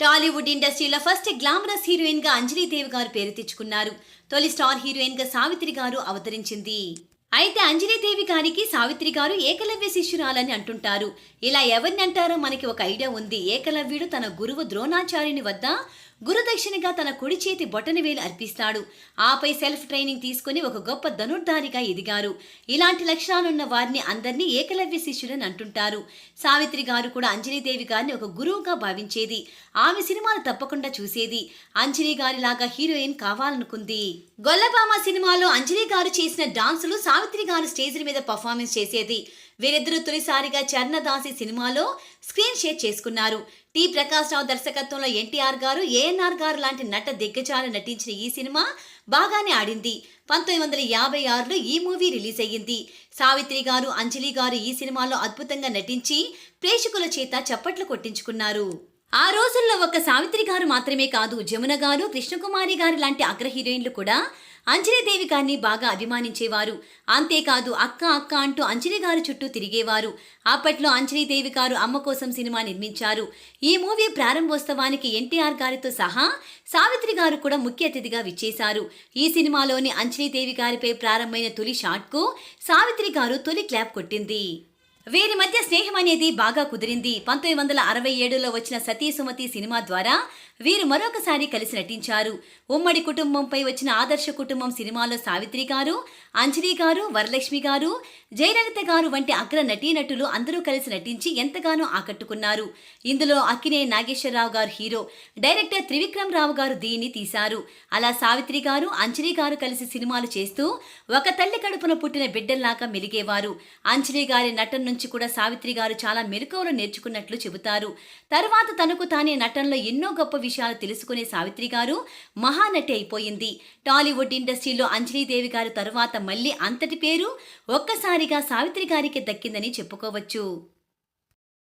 టాలీవుడ్ ఇండస్ట్రీలో first glamorous హీరోయిన్గా అంజలీదేవి గారు పేరు తెచ్చుకున్నారు. తొలి స్టార్ హీరోయిన్గా సావిత్రి గారు అవతరించింది. అయితే అంజనీదేవి గారికి సావిత్రి గారు ఏకలవ్య శిష్యురాలని అంటుంటారు. ఇలా ఎవరిని అంటారో మనకి ఒక ఐడియా ఉంది. ఏకలవ్యుడు తన గురువు ద్రోణాచార్యుని వద్ద గురుదక్షిణగా తన కుడి చేతి బొటనవేలు అర్పిస్తాడు. ఆపై సెల్ఫ్ ట్రైనింగ్ తీసుకుని ఒక గొప్ప ధనుర్ధారిగా ఎదిగారు. ఇలాంటి లక్షణాలున్న వారిని అందరినీ ఏకలవ్య శిష్యులని అంటుంటారు. సావిత్రి గారు కూడా అంజనీదేవి గారిని ఒక గురువుగా భావించేది. ఆమె సినిమాలు తప్పకుండా చూసేది. అంజలి గారిలాగా హీరోయిన్ కావాలనుకుంది. గొల్లబామ సినిమాలో అంజలి గారు చేసిన డాన్సులు సావిత్రి గారు స్టేజ్ మీద పర్ఫార్మెన్స్ చేసేది. వీరిద్దరూ తొలిసారిగా చర్ణదాసి సినిమాలో స్క్రీన్ షేర్ చేసుకున్నారు. టి. ప్రకాష్ రావు దర్శకత్వంలో ఎన్టీఆర్ గారు ఏఎన్ఆర్ గారు లాంటి నట దిగ్గజాలు నటించిన ఈ సినిమా బాగానే ఆడింది. పంతొమ్మిది వందల యాభై ఆరులో ఈ మూవీ రిలీజ్ అయ్యింది. సావిత్రి గారు అంజలి గారు ఈ సినిమాలో అద్భుతంగా నటించి ప్రేక్షకుల చేత చప్పట్లు కొట్టించుకున్నారు. ఆ రోజుల్లో ఒక సావిత్రి గారు మాత్రమే కాదు జమున గారు కృష్ణకుమారి గారు లాంటి అగ్ర హీరోయిన్లు కూడా అంజనీదేవి గారిని బాగా అభిమానించేవారు. అంతేకాదు అక్క అక్క అంటూ అంజనీ గారు చుట్టూ తిరిగేవారు. అప్పట్లో అంజనీదేవి గారు అమ్మ కోసం సినిమా నిర్మించారు. ఈ మూవీ ప్రారంభోత్సవానికి ఎన్టీఆర్ గారితో సహా సావిత్రి గారు కూడా ముఖ్య అతిథిగా విచ్చేశారు. ఈ సినిమాలోని అంజనీదేవి గారిపై ప్రారంభమైన తొలి షాట్కు సావిత్రి గారు తొలి క్లాప్ కొట్టింది. వీరి మధ్య స్నేహం అనేది బాగా కుదిరింది. పంతొమ్మిది వందల అరవై ఏడులో వచ్చిన సతీ సుమతి సినిమా ద్వారా వీరు మరొకసారి కలిసి నటించారు. ఉమ్మడి కుటుంబంపై వచ్చిన ఆదర్శ కుటుంబం సినిమాలో సావిత్రి గారు అంజలి గారు వరలక్ష్మి గారు జయలలిత గారు వంటి అగ్ర నటీనటులు అందరూ కలిసి నటించి ఎంతగానో ఆకట్టుకున్నారు. ఇందులో అక్కినే నాగేశ్వరరావు గారు హీరో డైరెక్టర్ త్రివిక్రమ్ రావు గారు దీన్ని తీశారు. అలా సావిత్రి గారు అంజలి గారు కలిసి సినిమాలు చేస్తూ ఒక తల్లి కడుపున పుట్టిన బిడ్డల్లాగా మెలిగేవారు. అంజలి గారి నటన నుంచి కూడా సావిత్రి గారు చాలా మెరుకవులు నేర్చుకున్నట్లు చెబుతారు. తర్వాత తనకు తానే నటనలో ఎన్నో గొప్ప విషయాలు తెలుసుకునే సావిత్రి గారు మహానటి అయిపోయింది. టాలీవుడ్ ఇండస్ట్రీలో అంజలీదేవి గారు తరువాత మళ్ళీ అంతటి పేరు ఒక్కసారిగా సావిత్రి గారికి దక్కిందని చెప్పుకోవచ్చు.